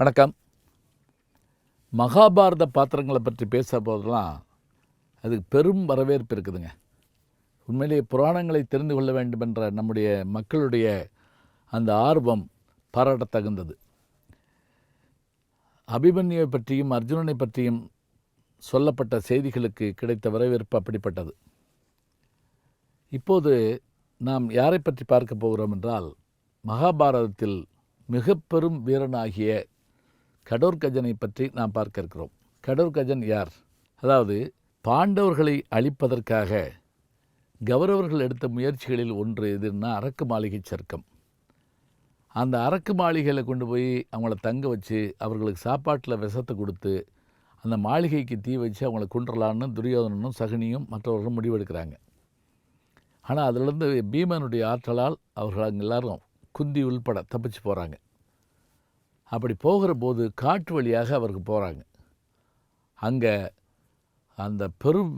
வணக்கம். மகாபாரத பாத்திரங்களை பற்றி பேச போதெல்லாம் அதுக்கு பெரும் வரவேற்பு இருக்குதுங்க. உண்மையிலேயே புராணங்களை தெரிந்து கொள்ள வேண்டும் என்ற நம்முடைய மக்களுடைய அந்த ஆர்வம் பாராட்டத்தகுந்தது. அபிமன்யுவை பற்றியும் அர்ஜுனனை பற்றியும் சொல்லப்பட்ட செய்திகளுக்கு கிடைத்த வரவேற்பு அப்படிப்பட்டது. இப்போது நாம் யாரை பற்றி பார்க்க போகிறோம் என்றால் மகாபாரதத்தில் மிக பெரும் வீரனாகிய கடோர்கஜனை பற்றி நாம் பார்க்க இருக்கிறோம். கடோர்கஜன் யார்? அதாவது பாண்டவர்களை அழிப்பதற்காக கௌரவர்கள் எடுத்த முயற்சிகளில் ஒன்று எதுன்னா அரக்கு மாளிகை சர்க்கம். அந்த அரக்கு மாளிகையில் கொண்டு போய் அவங்கள தங்க வச்சு அவர்களுக்கு சாப்பாட்டில் விஷத்தை கொடுத்து அந்த மாளிகைக்கு தீ வச்சு அவங்கள கொன்றலான்னு துரியோதனனும் சகுனியும் மற்றவர்களும் முடிவெடுக்கிறாங்க. ஆனால் அதிலிருந்து பீமனுடைய ஆற்றலால் அவர்கள் அங்கே எல்லாரும் குந்தி உள்பட தப்பிச்சு போகிறாங்க அப்படி போகிற போது காட்டு வழியாக அவருக்கு போகிறாங்க அங்கே அந்த பெரும்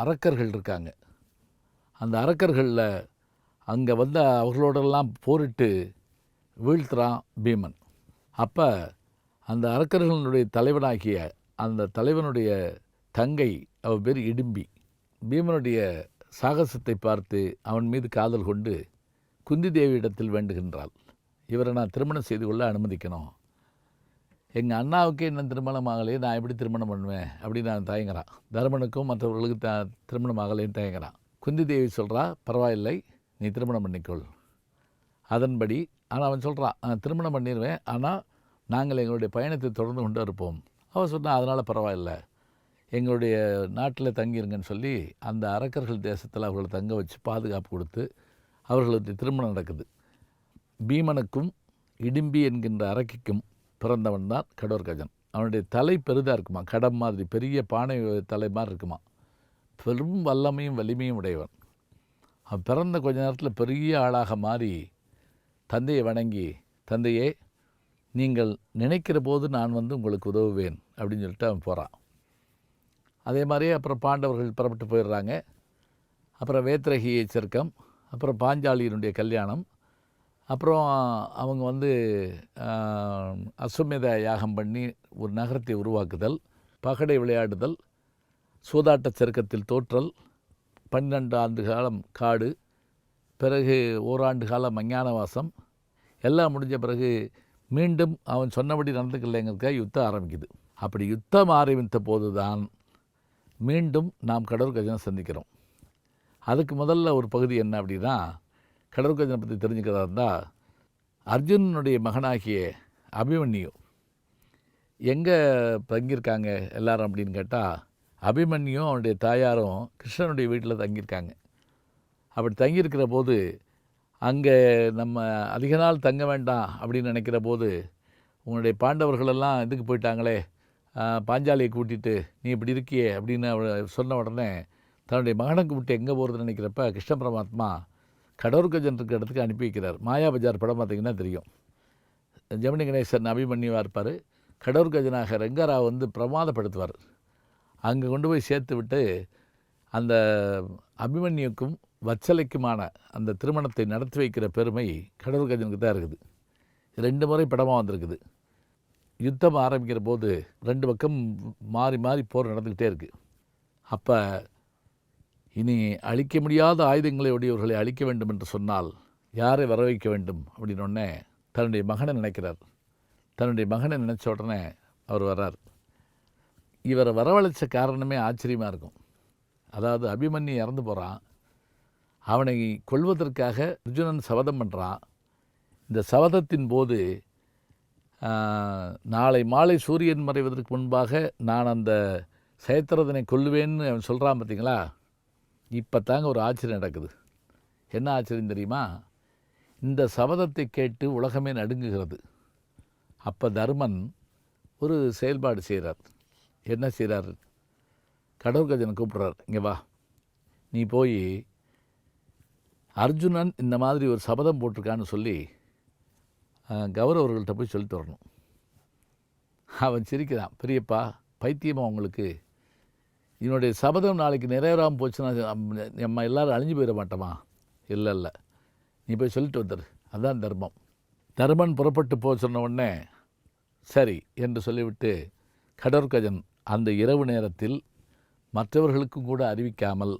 அரக்கர்கள் இருக்காங்க. அந்த அரக்கர்களில் அங்கே வந்து அவர்களோடெல்லாம் போரிட்டு வீழ்த்துறான் பீமன். அப்போ அந்த அரக்கர்களுடைய தலைவனாகிய அந்த தலைவனுடைய தங்கை அவ பேர் இடும்பி. பீமனுடைய சாகசத்தை பார்த்து அவன் மீது காதல் கொண்டு குந்தி தேவியிடத்தில் வேண்டுகின்றாள். இவரை நான் திருமணம் செய்து கொள்ள அனுமதிக்கணும். எங்கள் அண்ணாவுக்கு இன்னும் திருமணம் ஆகலையே நான் எப்படி திருமணம் பண்ணுவேன்? அப்படின்னு நான் தயங்குறான். தருமனுக்கும் மற்றவர்களுக்கு த திருமணம் ஆகலைன்னு தயங்குறான். குந்தி தேவி சொல்கிறா பரவாயில்லை நீ திருமணம் பண்ணிக்கொள். அதன்படி ஆனால் அவன் சொல்கிறான் திருமணம் பண்ணிடுவேன் ஆனால் நாங்கள் எங்களுடைய பயணத்தை தொடர்ந்து கொண்டு இருப்போம். அவன் சொன்னால் அதனால் பரவாயில்ல. எங்களுடைய நாட்டில் தங்கியிருங்கன்னு சொல்லி அந்த அரக்கர்கள் தேசத்தில் அவர்களை தங்க வச்சு பாதுகாப்பு கொடுத்து அவர்களுக்கு திருமணம் நடக்குது. பீமனுக்கும் இடிம்பி என்கின்ற அரக்கிக்கும் பிறந்தவன் தான் கடோர்கஜன் அவனுடைய தலை பெரிதாக இருக்குமா? கடம் மாதிரி பெரிய பானை தலை மாதிரி இருக்குமா? பெரும் வல்லமையும் வலிமையும் உடையவன். அவன் பிறந்த கொஞ்ச நேரத்தில் பெரிய ஆளாக மாறி தந்தையை வணங்கி தந்தையே நீங்கள் நினைக்கிற போது நான் வந்து உங்களுக்கு உதவுவேன் அப்படின்னு சொல்லிட்டு அவன் போகிறான் அதே மாதிரியே அப்புறம் பாண்டவர்கள் புறப்பட்டு போயிடுறாங்க. அப்புறம் வேத்ரகியை சர்க்கம் அப்புறம் பாஞ்சாலியினுடைய கல்யாணம் அப்புறம் அவங்க வந்து அஸ்வமேத யாகம் பண்ணி ஒரு நகரத்தை உருவாக்குதல் பகடை விளையாடுதல் சூதாட்ட சருக்கத்தில் தோற்றல் பன்னெண்டு ஆண்டு காலம் காடு பிறகு ஓராண்டு காலம் அஞ்ஞானவாசம் எல்லாம் முடிஞ்ச பிறகு மீண்டும் அவன் சொன்னபடி நடந்துக்கலைங்கிறதுக்காக யுத்தம் ஆரம்பிக்குது. அப்படி யுத்தம் ஆரம்பித்த போது தான் மீண்டும் நாம் கடவுள் கஜனை சந்திக்கிறோம். அதுக்கு முதல்ல ஒரு பகுதி என்ன அப்படின்னா கடற்கஜனை பற்றி தெரிஞ்சுக்கிறதா இருந்தால் அர்ஜுனனுடைய மகனாகிய அபிமன்யு. எங்கே தங்கியிருக்காங்க எல்லாரும் அப்படின்னு கேட்டால் அபிமன்யும் அவனுடைய தாயாரும் கிருஷ்ணனுடைய வீட்டில் தங்கியிருக்காங்க. அப்படி தங்கியிருக்கிற போது அங்கே நம்ம அதிக நாள் தங்க வேண்டாம் அப்படின்னு நினைக்கிற போது உன்னுடைய பாண்டவர்களெல்லாம் இதுக்கு போயிட்டாங்களே பாஞ்சாலியை கூட்டிட்டு நீ இப்படி இருக்கியே அப்படின்னு அவ சொன்ன உடனே தன்னுடைய மகனை கூப்பிட்டு எங்கே போகிறதுன்னு நினைக்கிறப்ப கிருஷ்ண பரமாத்மா கடோர்கஜன் இருக்கிற இடத்துக்கு அனுப்பி வைக்கிறார். மாயா பஜார் படம் பார்த்தீங்கன்னா தெரியும். ஜெமினி கணேசன் அபிமன்யுவாக இருப்பார். கடோர்கஜனாக ரெங்கராவ் வந்து பிரமாதப்படுத்துவார். அங்கே கொண்டு போய் சேர்த்து விட்டு அந்த அபிமன்யுக்கும் வச்சலைக்குமான அந்த திருமணத்தை நடத்தி வைக்கிற பெருமை கடவுர்கஜனுக்கு தான் இருக்குது. ரெண்டு முறை படமாக வந்திருக்குது. யுத்தம் ஆரம்பிக்கிற போது ரெண்டு பக்கம் மாறி மாறி போர் நடந்துக்கிட்டே இருக்குது அப்போ இனி அழிக்க முடியாத ஆயுதங்களை உடையவர்களை அழிக்க வேண்டும் என்று சொன்னால் யாரை வர வைக்க வேண்டும்? அப்படின்னொடனே தன்னுடைய மகனை நினைக்கிறார். தன்னுடைய மகனை நினச்ச உடனே அவர் வர்றார். இவரை வரவழைச்ச காரணமே ஆச்சரியமாக இருக்கும். அதாவது அபிமன்யு இறந்து போகிறான் அவனை கொல்வதற்காக அர்ஜுனன் சபதம் பண்ணுறான் இந்த சபதத்தின் போது நாளை மாலை சூரியன் மறைவதற்கு முன்பாக நான் அந்த சயத்திரதனை கொல்லுவேன்னு அவன் சொல்கிறான் பார்த்தீங்களா இப்போ தாங்க ஒரு ஆச்சரியம் நடக்குது. என்ன ஆச்சரியம் தெரியுமா? இந்த சபதத்தை கேட்டு உலகமே நடுங்குகிறது. அப்போ தர்மன் ஒரு செயல்பாடு செய்கிறார் என்ன செய்கிறார் கடவுர்கஜனை கூப்பிட்றார். இங்கே வா. நீ போய் அர்ஜுனன் இந்த மாதிரி ஒரு சபதம் போட்டிருக்கான்னு சொல்லி கௌரவர்கள்ட்ட போய் சொல்லிட்டு வரணும் அவன் சிரிக்கிறான். பெரியப்பா பைத்தியமாக உங்களுக்கு? என்னுடைய சபதம் நாளைக்கு நிறைவேறாமல் போச்சுன்னா நம்ம எல்லோரும் அழிஞ்சு போயிட மாட்டோமா? இல்லை இல்லை. நீ போய் சொல்லிட்டு வந்துரு. அதான் தர்மம். தர்மன் புறப்பட்டு போக சொன்ன உடனே சரி என்று சொல்லிவிட்டு கடற்கஜன் அந்த இரவு நேரத்தில் மற்றவர்களுக்கும் கூட அறிவிக்காமல்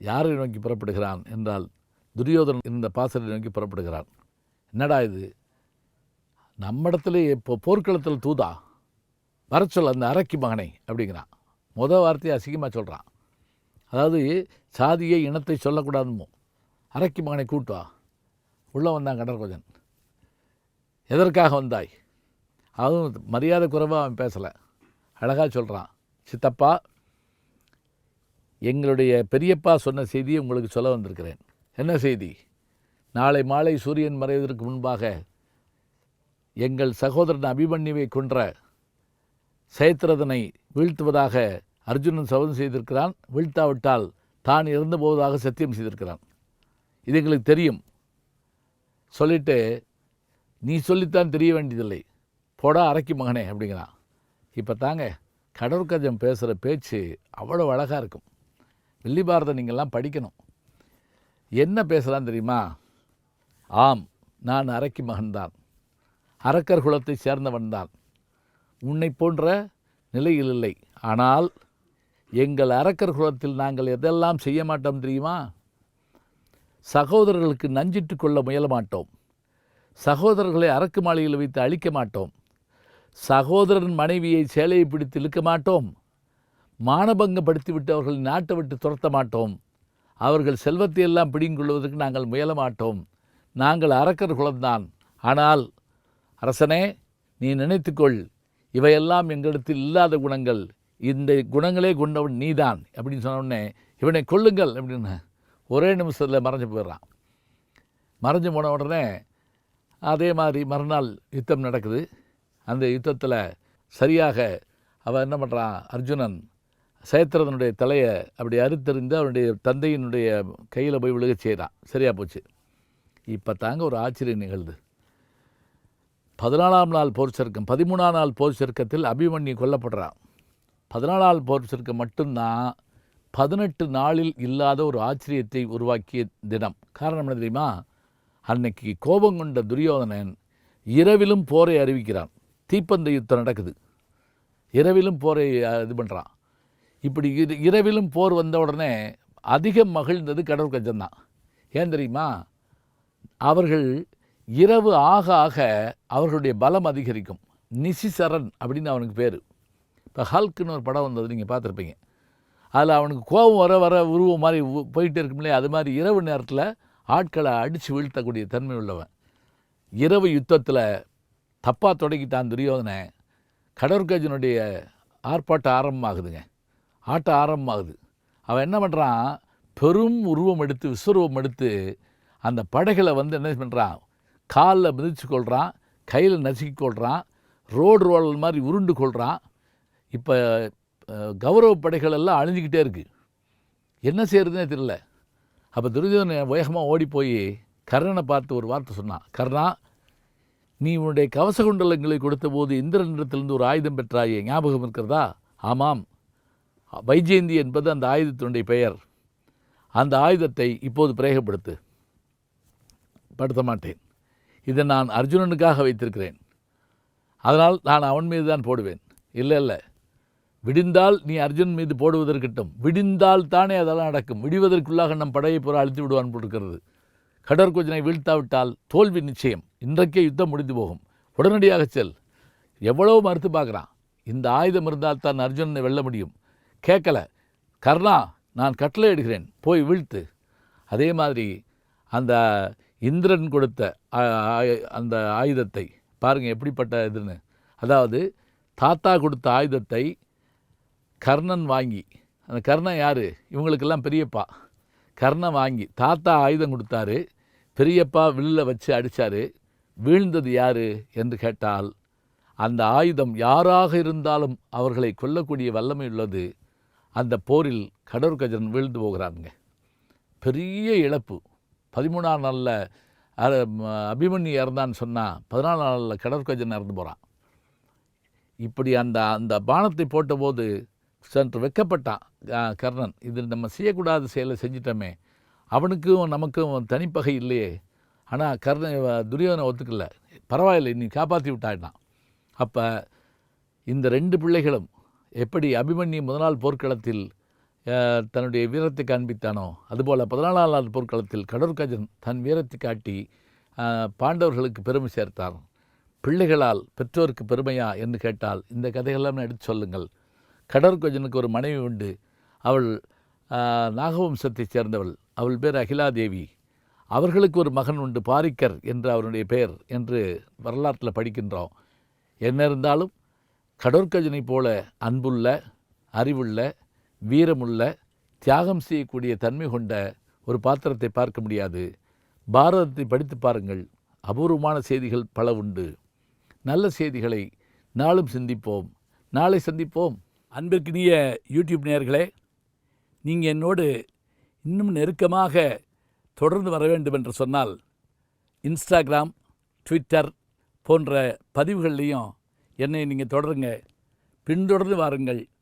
யாரை நோக்கி புறப்படுகிறான் என்றால் துரியோதனன் இருந்த பாசரை நோக்கி புறப்படுகிறான். என்னடா இது? நம்மிடத்துல இப்போ போர்க்களத்தில் தூதா? வர சொல் அந்த அரைக்கு மகனை அப்படிங்கிறான். மொதல் வார்த்தையை அசிங்கமாக சொல்கிறான் அதாவது சாதியை இனத்தை சொல்லக்கூடாதுமோ? அரைக்கு மகனை கூட்டுவா உள்ளே வந்தான் கடற்கொஜன். எதற்காக வந்தாய்? அதுவும் மரியாதை குறைவாக அவன் பேசலை. அழகாக சொல்கிறான் சித்தப்பா எங்களுடைய பெரியப்பா சொன்ன செய்தியை உங்களுக்கு சொல்ல வந்திருக்கிறேன். என்ன செய்தி? நாளை மாலை சூரியன் மறைவதற்கு முன்பாக எங்கள் சகோதரன் அபிமன்யுவை கொன்ற செயத்திரதனை வீழ்த்துவதாக அர்ஜுனன் சபதம் செய்திருக்கிறான். வீழ்த்தாவிட்டால் தான் இறந்து போவதாக சத்தியம் செய்திருக்கிறான். இது எங்களுக்கு தெரியும். சொல்லிட்டு நீ சொல்லித்தான் தெரிய வேண்டியதில்லை. போடா அரக்கி மகனே அப்படிங்கிறான். இப்போ தாங்க கடற்கஜம் பேசுகிற பேச்சு அவ்வளோ அழகாக இருக்கும். வெள்ளி பாரதம் நீங்கள்லாம் படிக்கணும். என்ன பேசலாம் தெரியுமா? ஆம் நான் அரைக்கி மகன்தான். அரக்கர் குலத்தை சேர்ந்தவன்தான். உன்னை போன்ற நிலையில் இல்லை. ஆனால் எங்கள் அரக்கர் குலத்தில் நாங்கள் எதெல்லாம் செய்ய மாட்டோம் தெரியுமா? சகோதரர்களுக்கு நஞ்சிட்டு கொள்ள முயல மாட்டோம். சகோதரர்களை அரக்கு மாளிகையில் வைத்து அழிக்க மாட்டோம். சகோதரன் மனைவியை சேலையை பிடித்து இழுக்க மாட்டோம். மானபங்கப்படுத்திவிட்டு அவர்களை நாட்டை விட்டு துரத்த மாட்டோம். அவர்கள் செல்வத்தை எல்லாம் பிடிங்கொள்வதற்கு நாங்கள் முயல மாட்டோம். நாங்கள் அரக்கர் குலம்தான். ஆனால் அரசனே நீ நினைத்துக்கொள் இவையெல்லாம் எங்களிடத்தில் இல்லாத குணங்கள். இந்த குணங்களே கொண்டவன் நீதான் அப்படின்னு சொன்ன உடனே இவனை கொள்ளுங்கள் அப்படின்னு ஒரே நிமிஷத்தில் மறைஞ்சு போயிடுறான். மறைஞ்சு போன உடனே அதே மாதிரி மறுநாள் யுத்தம் நடக்குது. அந்த யுத்தத்தில் சரியாக அவன் என்ன பண்ணுறான் அர்ஜுனன் சேத்திரதனுடைய தலையை அப்படி அறுத்தறிந்து அவனுடைய தந்தையினுடைய கையில் போய் விழுக செய்கிறான் சரியாக போச்சு. இப்போ தாங்க ஒரு ஆச்சரியம் நிகழ்து. பதினாலாம் நாள் போர் சர்க்கம் பதிமூணாம் நாள் போர் சர்க்கத்தில் அபிமன்யு கொல்லப்படுறான். பதினாலாம் போர் சர்க்கம் மட்டும்தான் பதினெட்டு நாளில் இல்லாத ஒரு ஆச்சரியத்தை உருவாக்கிய தினம். காரணம் என்ன தெரியுமா? அன்னைக்கு கோபம் கொண்ட துரியோதனன் இரவிலும் போரை அறிவிக்கிறான். தீப்பந்த யுத்தம் நடக்குது. இரவிலும் போரை இது பண்ணுறான் இப்படி இரு- இரவிலும் போர் வந்த உடனே அதிகம் மகிழ்ந்தது கடவுள் தான் ஏன் தெரியுமா? அவர்கள் இரவு ஆக ஆக அவர்களுடைய பலம் அதிகரிக்கும். நிசிசரன் அப்படின்னு அவனுக்கு பேர். இப்போ ஹல்க்குன்னு ஒரு படம் வந்தது நீங்கள் பார்த்துருப்பீங்க. அதில் அவனுக்கு கோபம் வர வர உருவம் மாதிரி போயிட்டே இருக்கும்லே அது மாதிரி இரவு நேரத்தில் ஆட்களை அடித்து வீழ்த்தக்கூடிய தன்மை உள்ளவன். இரவு யுத்தத்தில் தப்பாக தொடங்கிட்டான் துரியோதனை. கடற்கஜனுடைய ஆர்ப்பாட்டம் ஆரம்பமாகுதுங்க. ஆட்டம் ஆரம்பமாகுது. அவன் என்ன பண்ணுறான் பெரும் உருவம் எடுத்து விஸ்வரூபம் எடுத்து அந்த படைகளை வந்து என்ன பண்ணுறான் காலில் மிதிச்சு கொள்கிறான் கையில் நசுக்கி கொள்கிறான் ரோடு ரோலல் மாதிரி உருண்டு கொள்கிறான் இப்போ கௌரவ படைகள் எல்லாம் அழிஞ்சிக்கிட்டே இருக்குது என்ன செய்கிறதுனே தெரியல. அப்போ துரியோதனை வேகமாக ஓடி போய் கர்ணனை பார்த்து ஒரு வார்த்தை சொன்னான். கர்ணா நீ உன்னுடைய கவச குண்டலங்களை கொடுத்தபோது இந்திரனிடத்திலிருந்து ஒரு ஆயுதம் பெற்றாயே ஞாபகம் இருக்கிறதா? ஆமாம். வைஜெயந்தி என்பது அந்த ஆயுதத்தினுடைய பெயர். அந்த ஆயுதத்தை இப்போது பிரயோகப்படுத்து. படுத்த மாட்டேன். இதை நான் அர்ஜுனனுக்காக வைத்திருக்கிறேன். அதனால் நான் அவன் மீது தான் போடுவேன். இல்லை இல்லை. விடிந்தால் நீ அர்ஜுன் மீது போடுவதற்கட்டும் விடிந்தால் தானே அதெல்லாம் நடக்கும். விடிவதற்குள்ளாக நம் படையை புற அழித்து விடுவான் போட்டிருக்கிறது கடற்கொஜனை வீழ்த்தாவிட்டால் தோல்வி நிச்சயம். இன்றைக்கே யுத்தம் முடிந்து போகும். உடனடியாக செல். எவ்வளோ மறுத்து பார்க்குறான்? இந்த ஆயுதம் இருந்தால் தான் அர்ஜுனனை வெல்ல முடியும். கேட்கல. கர்ணா நான் கட்டளை இடுகிறேன். போய் வீழ்த்து. அதே மாதிரி அந்த இந்திரன் கொடுத்த அந்த ஆயுதத்தை பாருங்கள் எப்படிப்பட்ட இதுன்னு. அதாவது தாத்தா கொடுத்த ஆயுதத்தை கர்ணன் வாங்கி அந்த கர்ணன் யார்? இவங்களுக்கெல்லாம் பெரியப்பா. கர்ணன் வாங்கி தாத்தா ஆயுதம் கொடுத்தாரு பெரியப்பா வில்ல வச்சு அடித்தார் வீழ்ந்தது யார் என்று கேட்டால் அந்த ஆயுதம் யாராக இருந்தாலும் அவர்களை கொல்லக்கூடிய வல்லமை உள்ளது. அந்த போரில் கடற்கஜன் வீழ்ந்து போகிறாருங்க. பெரிய இழப்பு. பதிமூணாம் நாளில் அபிமன்யு இறந்தான்னு சொன்னால் பதினாலு நாளில் கடற்கஜன் இறந்து போகிறான் இப்படி அந்த அந்த பானத்தை போட்டபோது சற்று வெக்கப்பட்டான் கர்ணன். இது நம்ம செய்யக்கூடாத செயலை செஞ்சிட்டோமே. அவனுக்கும் நமக்கும் தனிப்பகை இல்லையே. ஆனால் கர்ணன் துரியோதனை ஒத்துக்கல. பரவாயில்லை நீ காப்பாற்றி விட்டாயிட்டான். அப்போ இந்த ரெண்டு பிள்ளைகளும் எப்படி அபிமன்யு முதல் நாள் போர்க்களத்தில் தன்னுடைய வீரத்தை காண்பித்தானோ? அதுபோல் பதினாலாம் நாள் போர்க்களத்தில் கடற்கஜன் தன் வீரத்தை காட்டி பாண்டவர்களுக்கு பெருமை சேர்த்தார். பிள்ளைகளால் பெற்றோருக்கு பெருமையா என்று கேட்டால் இந்த கதைகளெல்லாம் எடுத்து சொல்லுங்கள். கடற்கஜனுக்கு ஒரு மனைவி உண்டு. அவள் நாகவம்சத்தைச் சேர்ந்தவள். அவள் பேர் அகிலாதேவி. அவர்களுக்கு ஒரு மகன் உண்டு பாரிக்கர் என்று அவருடைய பெயர் என்று வரலாற்றில் படிக்கின்றோம். என்ன இருந்தாலும் கடற்கஜனை போல அன்புள்ள அறிவுள்ள வீரமுள்ள தியாகம் செய்யக்கூடிய தன்மை கொண்ட ஒரு பாத்திரத்தை பார்க்க முடியாது. பாரதத்தை படித்து பாருங்கள். அபூர்வமான செய்திகள் பல உண்டு. நல்ல செய்திகளை நாளும் சிந்திப்போம். நாளை சந்திப்போம். அன்பிற்கினிய யூடியூப் நேர்களே நீங்கள் என்னோடு இன்னும் நெருக்கமாக தொடர்ந்து வர வேண்டும் என்று சொன்னால் இன்ஸ்டாகிராம் ட்விட்டர் போன்ற பதிவுகள்லேயும் என்னை நீங்கள் தொடருங்க. பின்தொடர்ந்து வாருங்கள்.